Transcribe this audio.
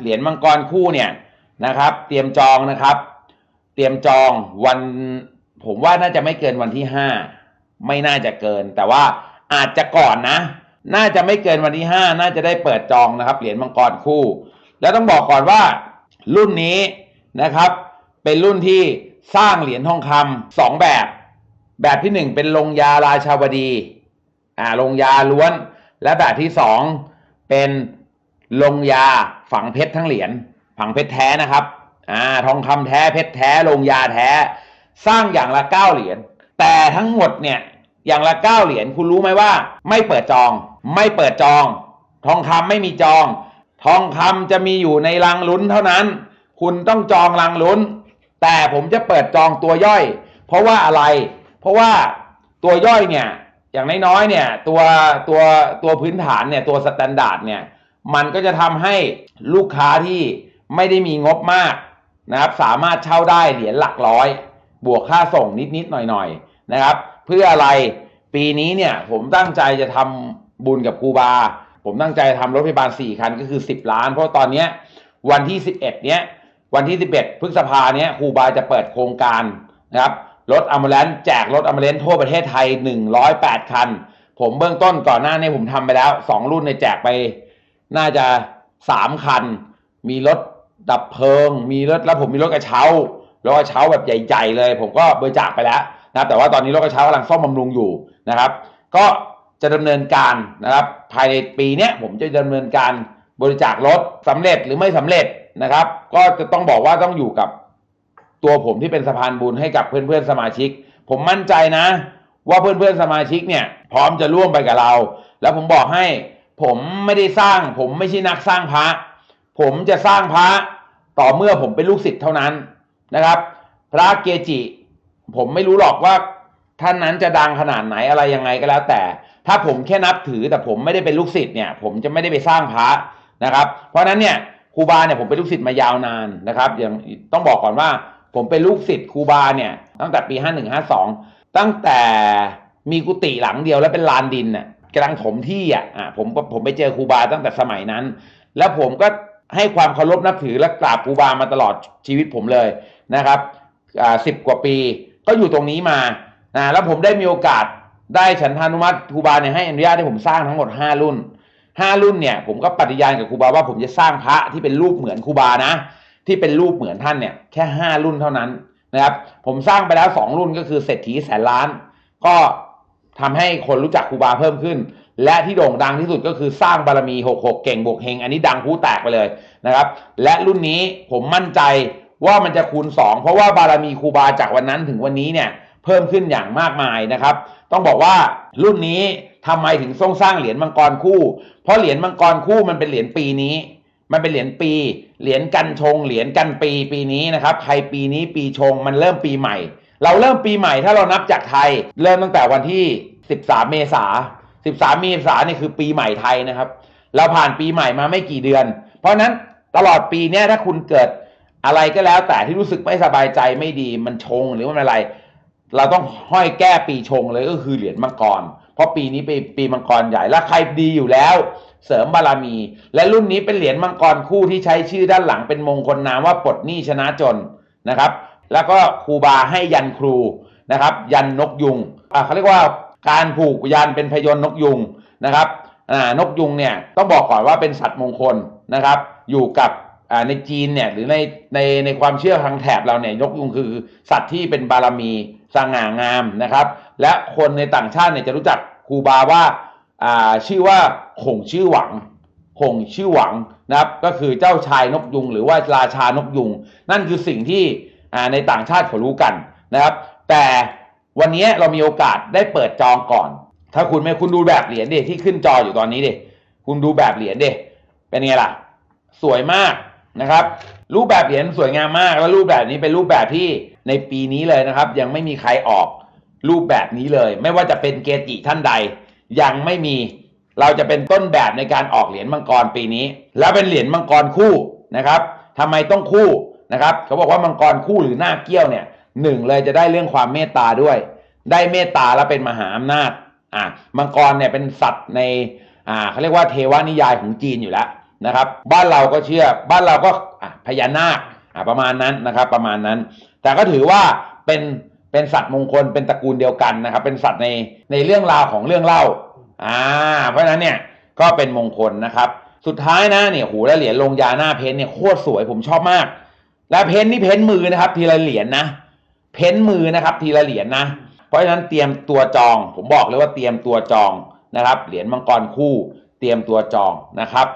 เหรียญมังกรคู่เนี่ยนะครับ เตรียมจองนะครับ เตรียมจองวัน ผมว่าน่าจะไม่เกินวันที่ห้าไม่น่าจะเกิน แต่ว่าอาจจะก่อนนะ น่าจะไม่เกินวันที่ห้าน่าจะได้เปิดจองนะครับ เหรียญมังกรคู่ แล้วต้องบอกก่อนว่ารุ่นนี้นะครับ เป็นรุ่นที่สร้างเหรียญทองคำสองแบบ แบบที่หนึ่งเป็นลงยาราชาวดีอ่าลงยาล้วน และแบบที่สองเป็นลงยา ฝังเพชรทั้งเหรียญฝังเพชรแท้นะครับอ่าทองคำแท้เพชรแท้ลงยาแท้ สร้างอย่างละเก้าเหรียญแต่ทั้งหมดเนี่ยอย่างละเก้าเหรียญคุณรู้ไหมว่า ไม่เปิดจอง ไม่เปิดจอง ทองคำไม่มีจอง ทองคำจะมีอยู่ในรังลุ้นเท่านั้น คุณต้องจองรังลุ้น แต่ผมจะเปิดจองตัวย่อย เพราะว่าอะไร เพราะว่าตัวย่อยเนี่ยอย่างน้อยๆเนี่ยตัวตัวตัวพื้นฐานเนี่ยตัวสแตนดาร์ดเนี่ย มันก็จะทำให้ลูกค้าที่ไม่ได้มีงบมากนะครับสามารถเช่าได้เหรียญหลักร้อย บวกค่าส่งนิดๆหน่อยๆนะครับ เพื่ออะไรปีนี้เนี่ยผมตั้งใจจะทำบุญกับครูบา ผมตั้งใจทำรถพยาบาล 4 คันก็คือ 10 ล้าน เพราะตอนนี้วันที่ 11 เนี้ยวันที่ 11 พฤษภาเนี้ยครูบาจะเปิดโครงการนะครับรถอัมเบลนแจกรถอัมเบลนทั่วประเทศไทย 108 คัน ผมเบื้องต้นก่อนหน้านี้ผมทำไปแล้ว 2 รุ่นในแจกไป น่าจะ3คัน มีรถดับเพลิง มีรถแล้วผมมีรถกระเช้ารถกระเช้าแบบใหญ่ ๆ เลย ผมก็บริจาคไปแล้วนะแต่ว่าตอนนี้รถกระเช้ากำลังซ่อมบำรุงอยู่นะครับ ก็จะดำเนินการนะครับ ภายในปีนี้ผมจะดำเนินการบริจาครถสำเร็จหรือไม่สำเร็จนะครับ ก็จะต้องบอกว่าต้องอยู่กับตัวผมที่เป็นสะพานบุญให้กับเพื่อนๆสมาชิก ผมมั่นใจนะ ว่าเพื่อนๆสมาชิกเนี่ย พร้อมจะร่วมไปกับเรา แล้วผมบอกให้ ผมไม่ได้สร้าง ผมไม่ใช่นักสร้างพระ ผมจะสร้างพระต่อเมื่อผมเป็นลูกศิษย์เท่านั้นนะครับ พระเกจิ ผมไม่รู้หรอกว่าท่านนั้นจะดังขนาดไหนอะไรยังไงก็แล้ว แต่ ถ้าผมแค่นับถือแต่ผมไม่ได้เป็นลูกศิษย์เนี่ย ผมจะไม่ได้ไปสร้างพระนะครับ เพราะฉะนั้นเนี่ยครูบาเนี่ยผมเป็นลูกศิษย์มายาวนานนะครับอย่างต้องบอกก่อนว่า ผมเป็นลูกศิษย์ครูบาเนี่ยตั้งแต่ปี 5152 ตั้งแต่มีกุฏิหลังเดียวแล้วเป็นลานดินน่ะ กำลังถมที่อะอะผมผมไปเจอครูบาตั้งแต่สมัยนั้น แล้วผมก็ให้ความเคารพนับถือและกราบครูบามาตลอดชีวิตผมเลยนะครับอ่าสิบกว่าปี ก็อยู่ตรงนี้มานะแล้วผมได้มีโอกาสได้ฉันทานุมัติครูบาเนี่ยให้อนุญาตให้ผมสร้างทั้งหมด 5 รุ่น 5 รุ่นเนี่ย ผมก็ปฏิญาณกับครูบาว่าผมจะสร้างพระที่เป็นรูปเหมือนครูบานะ ที่เป็นรูปเหมือนท่านเนี่ยแค่ 5 รุ่นเท่านั้นนะครับผมสร้างไปแล้ว 2 รุ่นก็คือเศรษฐีแสนล้าน ก็ ทำให้คนรู้จักครูบาเพิ่มขึ้น และที่โด่งดังที่สุดก็คือสร้างบารมี 66 เก่งบวกเฮง อันนี้ดังผู้แตกไปเลยนะครับ และรุ่นนี้ผมมั่นใจว่ามันจะคูณ 2 เพราะว่าบารมีครูบาจากวันนั้นถึงวันนี้เนี่ยเพิ่มขึ้นอย่างมากมายนะครับ ต้องบอกว่ารุ่นนี้ทำไมถึงต้องสร้างเหรียญมังกรคู่ เพราะเหรียญมังกรคู่มันเป็นเหรียญปีนี้ มันเป็นเหรียญปี เหรียญกันชง เหรียญกันปีปีนี้นะครับ ใครปีนี้ปีชงมันเริ่มปีใหม่ เราเริ่มปีใหม่ถ้าเรานับจากไทย เริ่มตั้งแต่วันที่ 13 เมษา 13 เมษานี่คือปีใหม่ไทยนะครับ เราผ่านปีใหม่มาไม่กี่เดือน เพราะนั้นตลอดปีเนี้ยถ้าคุณเกิดอะไรก็แล้ว แต่ที่รู้สึกไม่สบายใจไม่ดีมันชงหรือว่าอะไร เราต้องห้อยแก้ปีชงเลยก็คือเหรียญมังกร เพราะปีนี้เป็นปีมังกรใหญ่และใครดีอยู่แล้ว เสริมบารมี และรุ่นนี้เป็นเหรียญมังกรคู่ที่ใช้ชื่อด้านหลังเป็นมงคลนามว่าปลดหนี้ชนะจนนะครับ แล้วก็ครูบาให้ยันครูนะครับ ยันนกยุงอ่าเขาเรียกว่าการผูกยันเป็นพยนต์นกยุงนะครับอ่านกยุงเนี่ยต้องบอกก่อนว่าเป็นสัตว์มงคลนะครับ อยู่กับอ่าในจีนเนี่ยหรือในในในความเชื่อทางแถบเราเนี่ยนกยุงคือสัตว์ที่เป็นบารมีสง่างามนะครับ และคนในต่างชาติเนี่ยจะรู้จักครูบาว่าอ่าชื่อว่าคงชื่อหวังคงชื่อหวังนะครับ ก็คือเจ้าชายนกยุง หรือว่าราชานกยุง นั่นคือสิ่งที่ ในต่างชาติเขารู้กันนะครับ แต่วันนี้เรามีโอกาสได้เปิดจองก่อน ถ้าคุณไม่คุณดูแบบเหรียญดิที่ขึ้นจออยู่ตอนนี้ดิคุณดูแบบเหรียญดิเป็นไงล่ะ สวยมากนะครับ รูปแบบเหรียญสวยงามมากแล้วรูปแบบนี้เป็นรูปแบบที่ในปีนี้เลยนะครับ ยังไม่มีใครออกรูปแบบนี้เลย ไม่ว่าจะเป็นเกจิท่านใด ยังไม่มีเราจะเป็นต้นแบบในการออกเหรียญมังกรปีนี้ แล้วเป็นเหรียญมังกรคู่นะครับทำไมต้องคู่ นะครับเขาบอกว่ามังกรคู่หรือหน้าเกี้ยวเนี่ยหนึ่งเลยจะได้เรื่องความเมตตาด้วย ได้เมตตาแล้วเป็นมหาอำนาจอ่ามังกรเนี่ยเป็นสัตว์ในอ่าเขาเรียกว่าเทวานิยายของจีนอยู่แล้วนะครับ บ้านเราก็เชื่อบ้านเราก็อะพญานาคอะประมาณนั้นนะครับ ประมาณนั้น แต่ก็ถือว่าเป็นเป็นสัตว์มงคลเป็นตระกูลเดียวกันนะครับ เป็นสัตว์ในในเรื่องราวของเรื่องเล่าอ่าเพราะฉะนั้นเนี่ยก็เป็นมงคลนะครับ สุดท้ายนะเนี่ยโหแล้วเหรียญลงยาหน้าเพ้นท์เนี่ยโคตรสวยผมชอบมาก และเพ้นนี่เพ้นมือนะครับ ทีละเหรียญนะ เพ้นมือนะครับ ทีละเหรียญนะ เพราะฉะนั้นเตรียมตัวจอง ผมบอกเลยว่าเตรียมตัวจองนะครับ เหรียญมังกรคู่ เตรียมตัวจองนะครับ